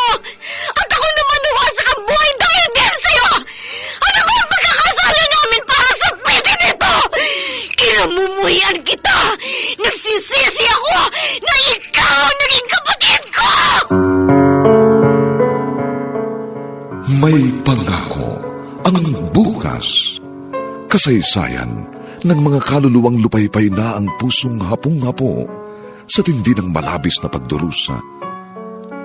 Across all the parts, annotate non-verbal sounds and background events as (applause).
Mo! At ako naman nawasak ang buhay dahil din sa'yo! Ano ba ang pagkakasala namin para sa pwede nito? Kinamumuhian kita! Nagsisisi ako na ikaw ang naging kapatid ko! May pangako ang bukas. Kasaysayan ng mga kaluluwang lupaypay na ang pusong hapong-hapo sa tindi ng malabis na pagdurusa.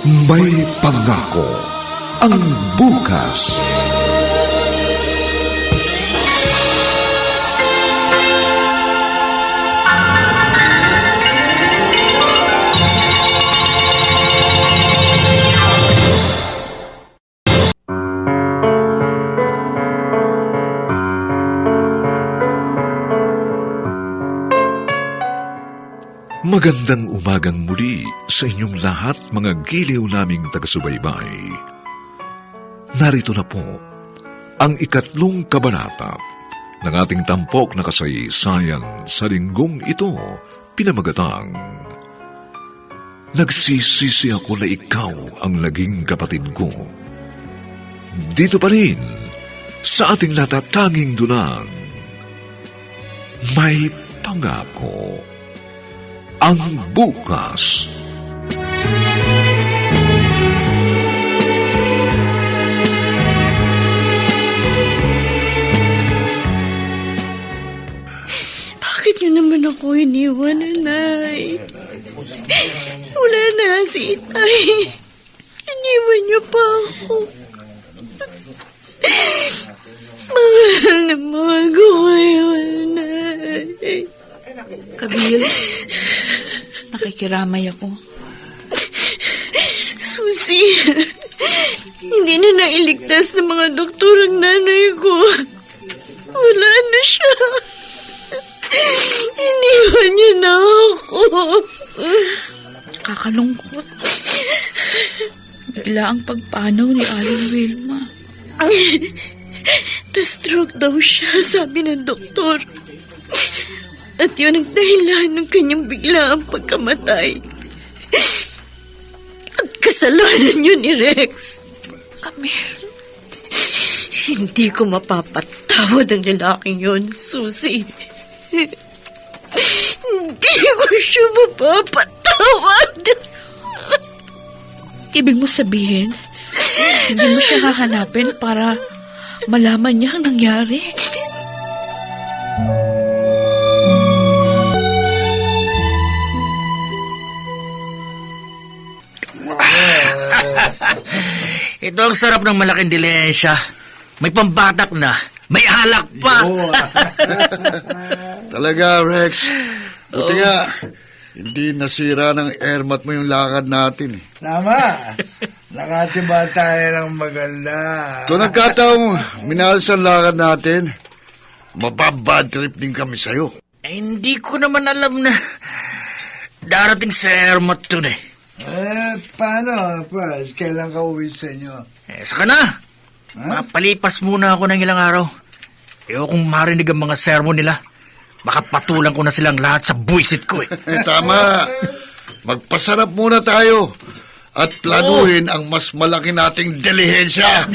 May pangako ang bukas. Magandang umagang muli sa inyong lahat mga giliw naming taga-subaybay. Narito na po ang ikatlong kabanata ng ating tampok na kasaysayan sa linggong ito pinamagatang Nagsisisi ako na ikaw ang naging kapatid ko. Dito pa rin sa ating natatanging dunang may pangako ang bukas. Niyo naman ako iniwan, nanay? Wala na si Itay. Iniwan niyo pa ako. Mahal na mahal ko kayo, nanay. Kabil, nakikiramay ako. Susi, hindi na nailigtas ng mga doktor ang nanay ko. Wala na siya. Iniwan niya na ako. Kakalungkot. Bigla ang pagpanaw ni Aling Wilma. Na-stroke daw siya, sabi ng doktor. At yun ang dahilan ng kanyang biglaang pagkamatay. At kasalanan yun ni Rex. Camille, Hindi ko mapapatawad ang lalaking yun, Susie. Hindi ko siya mapapatawad. ibig mo sabihin, hindi mo siya hahanapin para malaman niya ang nangyari. (laughs) Ito ang sarap ng malaking dilensya. May pambatak na. May alak pa. (laughs) Talaga, Rex. Buti nga, hindi nasira ng airmat mo yung lakad natin. eh. Tama. Nakatiba tayo ng maganda. Kung nagkataong minalsan lakad natin, mapabad trip din kami sa'yo. Eh, hindi ko naman alam na darating sa airmat to eh. Eh, paano, Pras? Kailan ka uwi sa inyo? Eh, saka na. Mapalipas muna ako ng ilang araw. Ayokong marinig ang mga sermon nila. Baka patulang ko na silang lahat sa buwisit ko eh. Eh, tama. Magpasarap muna tayo at planuhin ang mas malaki nating dilihensya.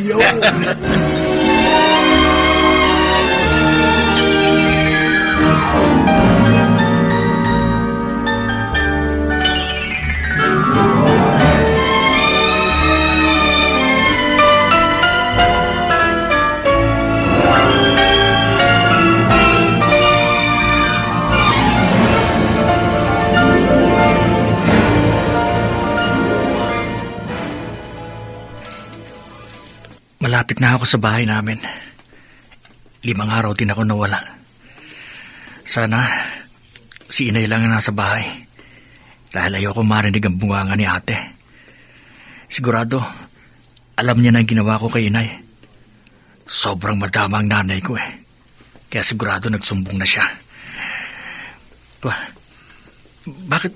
Malapit na ako sa bahay namin. Limang araw din ako nawala. Sana si inay lang ang nasa bahay. Dahil ayoko marinig ang bunganga ni ate. Sigurado, alam niya na ang ginawa ko kay inay. Sobrang madama ang nanay ko eh. Kaya sigurado nagsumbong na siya. Ba, bakit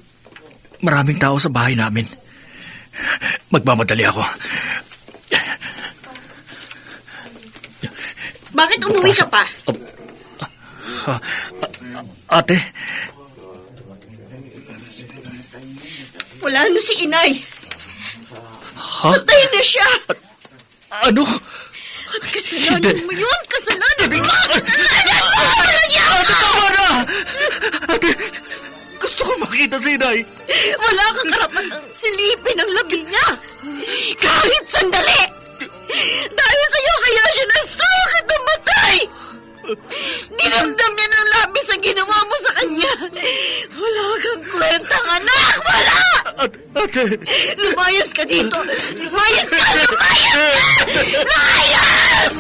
maraming tao sa bahay namin? Magmamadali ako. Bakit umuwi ka pa? Ate, Wala na si inay. ha? Patay na siya. Ano? At kasalanan mo yun. Kasalanan mo. Kasalanan mo. Ate, tama na! Ate, gusto ko makita si Inay. Wala kang karapatang silipin ang labi niya. Lumayas ka dito! Lumayas ka! Lumayas ka! Lumayas!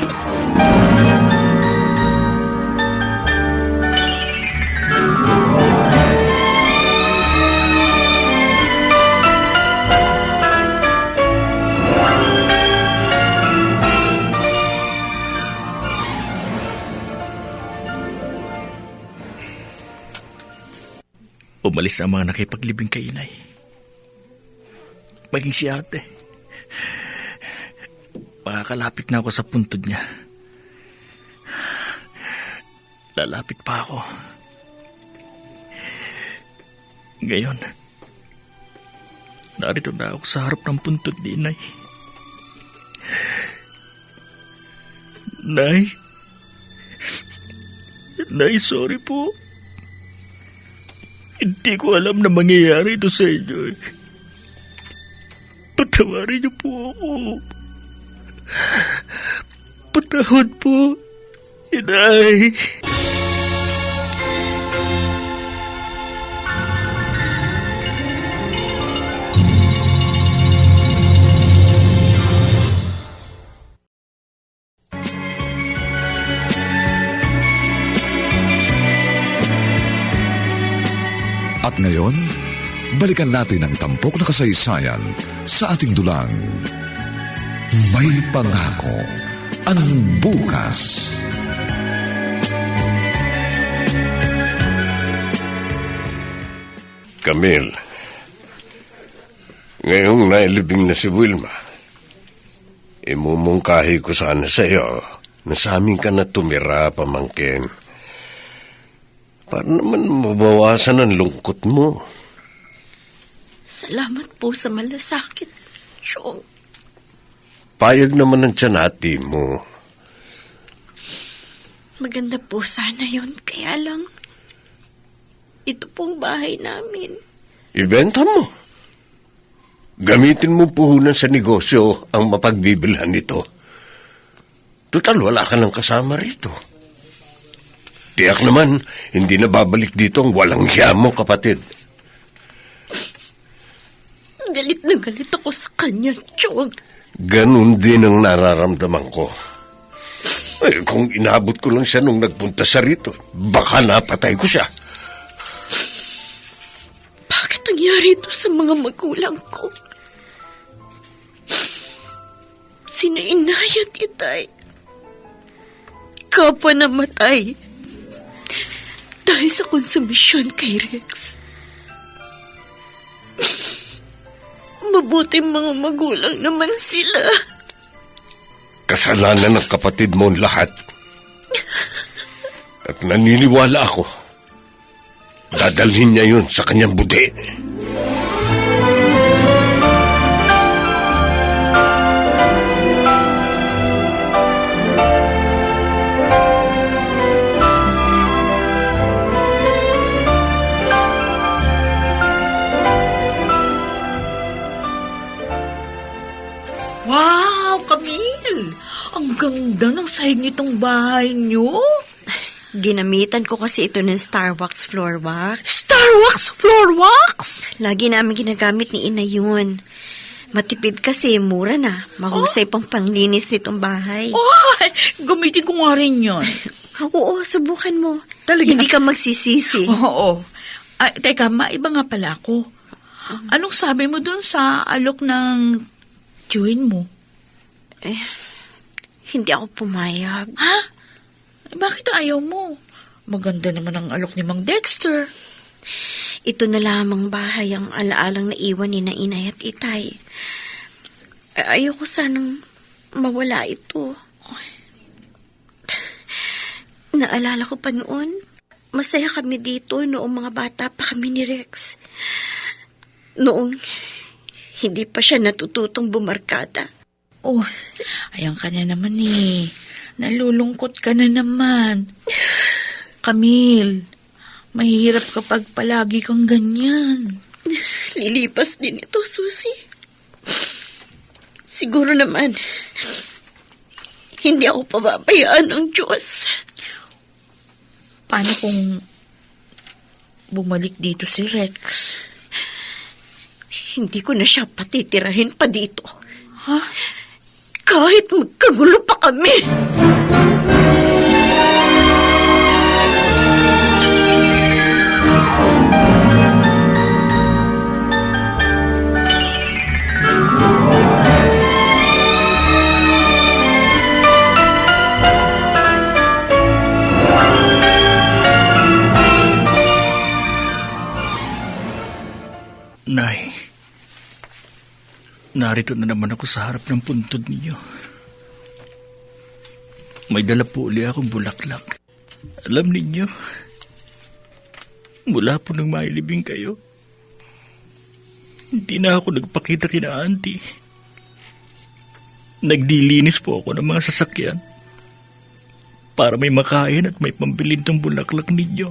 Umalis ang mga nakipaglibing kay Inay. Maging si ate. Makakalapit na ako sa puntod niya. Lalapit pa ako. Ngayon, narito na ako sa harap ng puntod ni Inay. Nay? Nay, sorry po. Hindi ko alam na mangyayari ito sa inyo. eh. Patawarin niyo po ako. Patawad po, inay. At balikan natin ang tampok na kasaysayan sa ating dulang. May pangako ang bukas. Camille, ngayong nailibing na si Wilma, imumungkahi ko sana sa iyo na sa amin ka na tumira, pamangkin. Para naman mabawasan ang lungkot mo. Salamat po sa malasakit, Chong. Payag naman ang tsanati mo. Maganda po sana yon kaya lang ito pong bahay namin. Ibenta mo. Gamitin mo puhunan sa negosyo ang mapagbibilhan nito. Total, wala ka ng kasama rito. Tiyak naman, hindi na babalik dito ang walang hiya mo, kapatid. Galit na galit ako sa kanya, Chong. Ganun din ang nararamdaman ko. Eh, kung inabot ko lang siya nung nagpunta sa rito, baka napatay ko siya. Bakit nangyari ito sa mga magulang ko? Sina inay at itay. Kapwa namatay. Dahil sa konsumisyon kay Rex. Mabuting mga magulang naman sila. Kasalanan ng kapatid mo lahat. At naniniwala ako, dadalhin niya yun sa kanyang budi. Ganda ng sahig nitong bahay niyo. Ginamitan ko kasi ito ng Starwax floor wax. Starwax floor wax! Lagi namin ginagamit ni Ina yun. Matipid kasi, mura na. Mahusay pang panglinis nitong bahay. Ay, gamitin ko nga rin yun. (laughs) Oo, subukan mo. Talaga? Hindi ka magsisisi. (laughs) Oo. Ay, teka, maiba nga pala ako. Anong sabi mo dun sa alok ng chewin mo? Hindi ako pumayag. Ha? Eh, bakit ayaw mo? Maganda naman ang alok ni Mang Dexter. Ito na lamang bahay ang alaalang naiwan ni na inay at itay. Ay- Ayoko sanang mawala ito. (laughs) Naalala ko pa noon, masaya kami dito noong mga bata pa kami ni Rex. Noong hindi pa siya natututong bumarkada. Oh, ayan ka na naman eh. Nalulungkot ka na naman. Camille, mahirap kapag palagi kang ganyan. Lilipas din ito, Susi. Siguro naman, hindi ako pababayaan ng Diyos. Paano kung bumalik dito si Rex? Hindi ko na siya patitirahin pa dito. Ha? Kahit magkagulo pa kami. Narito na naman ako sa harap ng puntod ninyo. May dala po uli akong bulaklak. Alam ninyo, mula po nang mailibing kayo, hindi na ako nagpakita kina auntie. Nagdilinis po ako ng mga sasakyan para may makain at may pambilin ng bulaklak ninyo.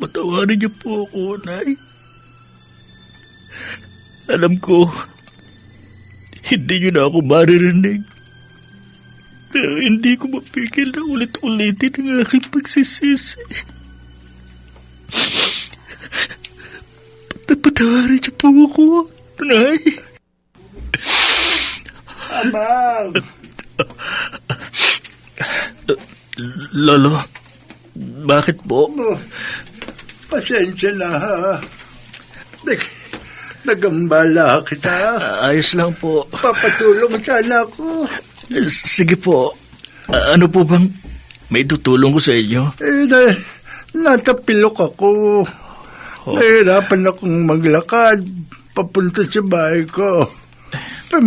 Patawarin niyo po ako, Nay. Alam ko, hindi niyo na ako maririnig. Pero hindi ko mapigil na ulit-ulitin ang aking pagsisisi. Pat- Patawarin niyo po ako, Nay. Amang! Lolo, bakit po? Oh, pasensya na ha. Nagambala kita. Ayos lang po. Papatulong sana ako. Sige po. A- Ano po bang may tutulong ko sa inyo? Eh, na, natapilok ako. Nahirapan akong maglakad papunta sa bahay ko. P-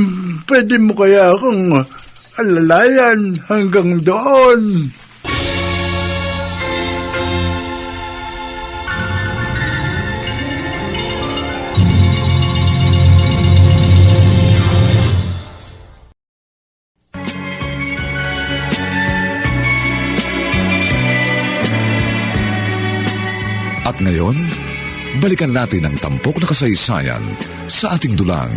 pwede mo kaya akong alalayan hanggang doon. At ngayon, balikan natin ang tampok na kasaysayan sa ating dulang.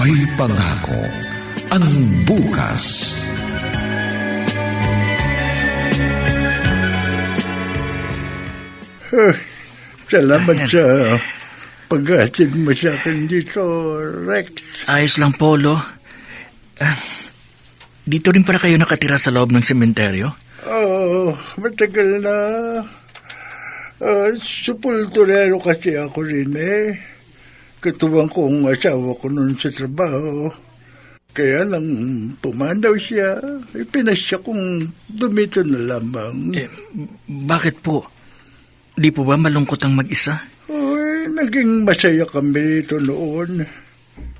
May pangako ang bukas. Salamat sa pag-atid mo sa akin dito, Rex. Ayos lang, Polo. Ah, dito rin para kayo nakatira sa loob ng sementeryo? Oo, matagal na. Uh, supulturero kasi ako rin eh. Katuwang kong asawa ko noon sa trabaho. Kaya lang pumanaw siya. Ipinasya kong dumito na lamang. Eh, bakit po? Di po ba malungkot ang mag-isa? Oh, Naging masaya kami rito noon.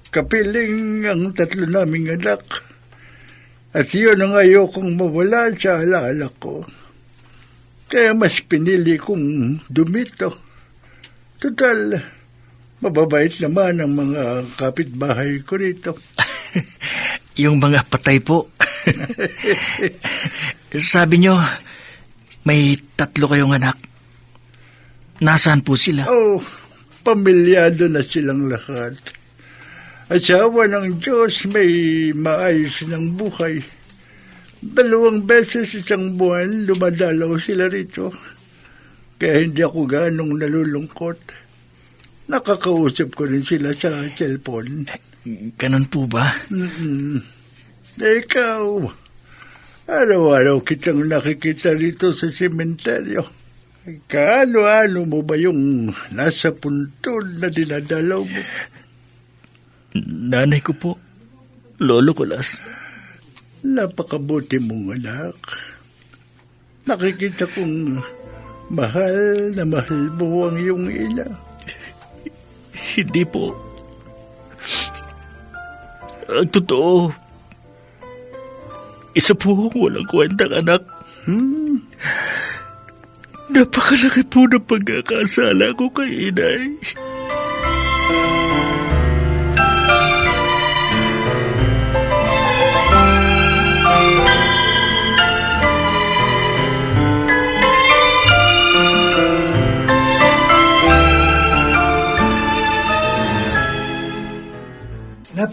Kapiling ang tatlo naming anak. At yun ang ayokong mawala sa alaala ko. Kaya mas pinili kong dumito. Total, mababait naman ang mga kapitbahay ko rito. (laughs) Yung mga patay po. (laughs) Sabi nyo, may tatlo kayong anak. Nasaan po sila? Oh, pamilyado na silang lahat. Asawa ng Diyos may maayos ng buhay. Dalawang beses isang buwan lumadalaw sila rito. Kaya hindi ako ganong nalulungkot. Nakakausap ko rin sila sa cellphone. Ganon po ba? Mm-mm. Ikaw, araw-araw kitang nakikita rito sa sementeryo. Kaano-ano mo ba yung nasa puntod na dinadalaw mo? Nanay ko po. Lolo Kulas. Napakabuti mong anak. Nakikita kong mahal na mahal mo ang iyong ina. Hindi po. Ang totoo, isa po akong walang kwentang anak. Hmm? Napakalaki po ng pagkakasala ko kay inay.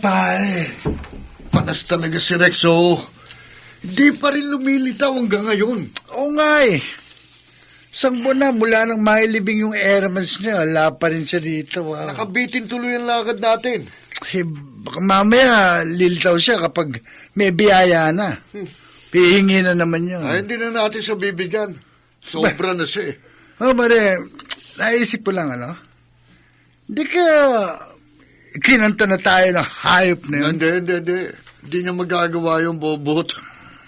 Pare, Panas talaga si Rexo. Di pa rin lumilitaw hanggang ngayon. Oo nga eh. Isang buwan na mula nang mailibing yung airmans niya, wala pa rin siya dito. Wow. Nakabitin tuloy ang lakad natin. Eh, baka mamaya lilitaw siya kapag may biyaya na. Pihingi na naman yun. Ay, hindi na natin siya bibigyan. Sobra na siya eh. Oh, mare, naisip ko lang, ano? Hindi ka kinanta na tayo ng hayop na yun. Hindi, hindi, hindi. Hindi niya magagawa yung bobot.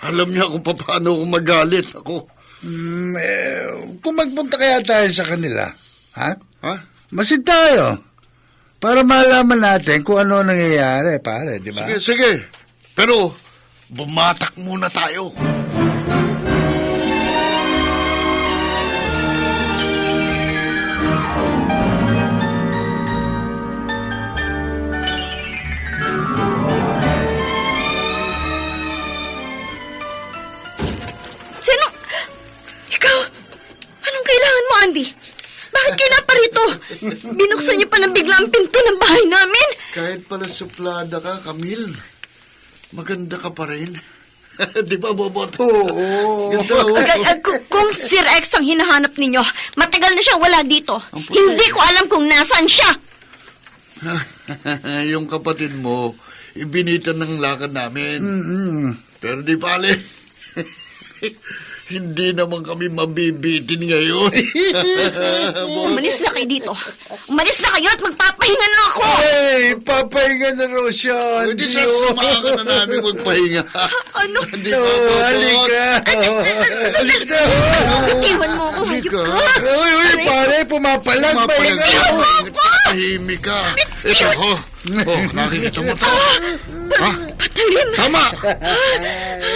Alam niya kung paano ako magalit. Ako. Mm, eh, kung magpunta kaya tayo sa kanila, ha? Ha? Masid tayo. Para malaman natin kung ano nangyayari, pare, di ba? Sige, sige. Pero, bumatak muna tayo. Binuksan niyo pa ng bigla ang pinto ng bahay namin. Kahit pala suplada ka, Camille, maganda ka pa rin. (laughs) Di ba, Bobot? Oo. Ganda, oh. Kung- kung si Rex ang hinahanap ninyo, matagal na siyang wala dito. Hindi ko alam kung nasaan siya. (laughs) yung kapatid mo, ibinitan ng lakad namin. Mm-mm. Pero di pala, (laughs) hindi naman kami mabibitin ngayon. (laughs) (laughs) Umalis na kayo dito. Umalis na kayo at magpapahinga na ako. Ay, papahinga na raw siya. Hindi sa ka na namin magpahinga. (laughs) Ano? Di ba, Oh, Bobot? halika. halika. Iwan mo ako. Halika. ka. Uy, uy, pare, pumapalag. Mapalag Pahinga. ka. Tahimik ka. Ito, oh. Oh, nakikita mo to. Ha? Patalin. Tama!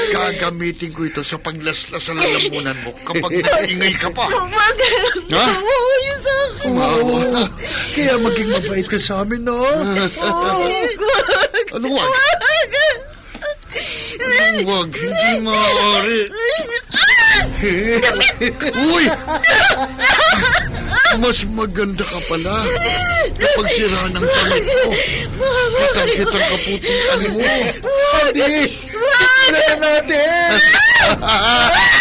Gagamitin ko ito sa paglaslas sa lalamunan mo kapag naingay ka pa. Huwag. Ha? Huwag sa akin. Oo. Kaya maging mabait ka sa amin, no? Ano wag? Ano wag? Hindi maaari. Uy! (laughs) Mas maganda ka pala kapag sira ng damit mo. Kitang-kitang kaputian mo. Andy, tignan na natin. (laughs)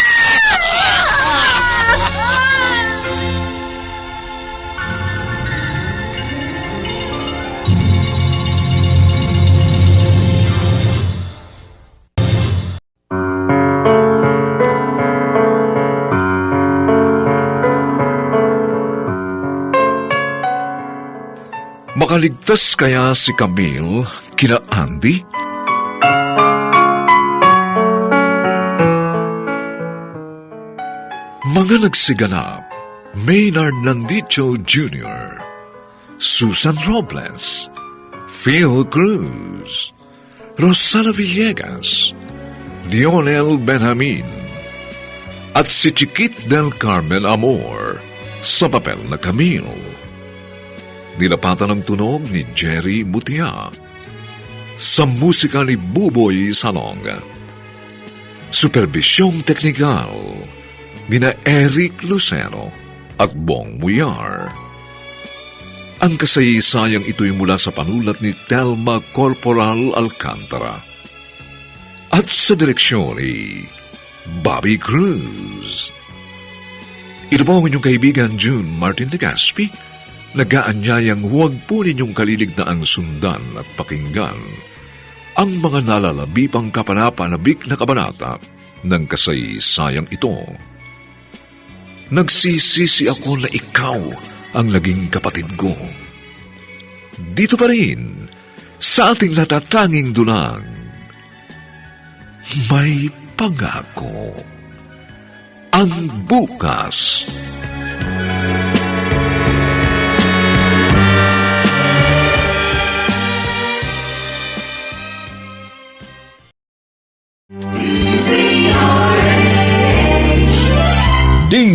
Makaligtas kaya si Camille kina Andy? Mga nagsiganap, Maynard Landicho Jr., Susan Robles, Phil Cruz, Rosana Villegas, Lionel Benjamin, at si Chiquit del Carmen Amor sa papel na Camille. Nilapatan ng tunog ni Jerry Mutia sa musika ni Buboy Salong. Supervisyong teknikal nina Eric Lucero at Bong Muyar. Ang kasaysayang ito'y mula sa panulat ni Telma Corporal Alcantara at sa direksyon ni Bobby Cruz. Ito po ang inyong kaibigan June Martin Legaspi, nagaanyayang huwag po ninyong kalilignaang sundan at pakinggan ang mga nalalabipang kapanapanabik na kabanata ng kasaysayang ito. Nagsisisi ako na ikaw ang naging kapatid ko. Dito pa rin, sa ating natatanging dulang, may pangako ang bukas.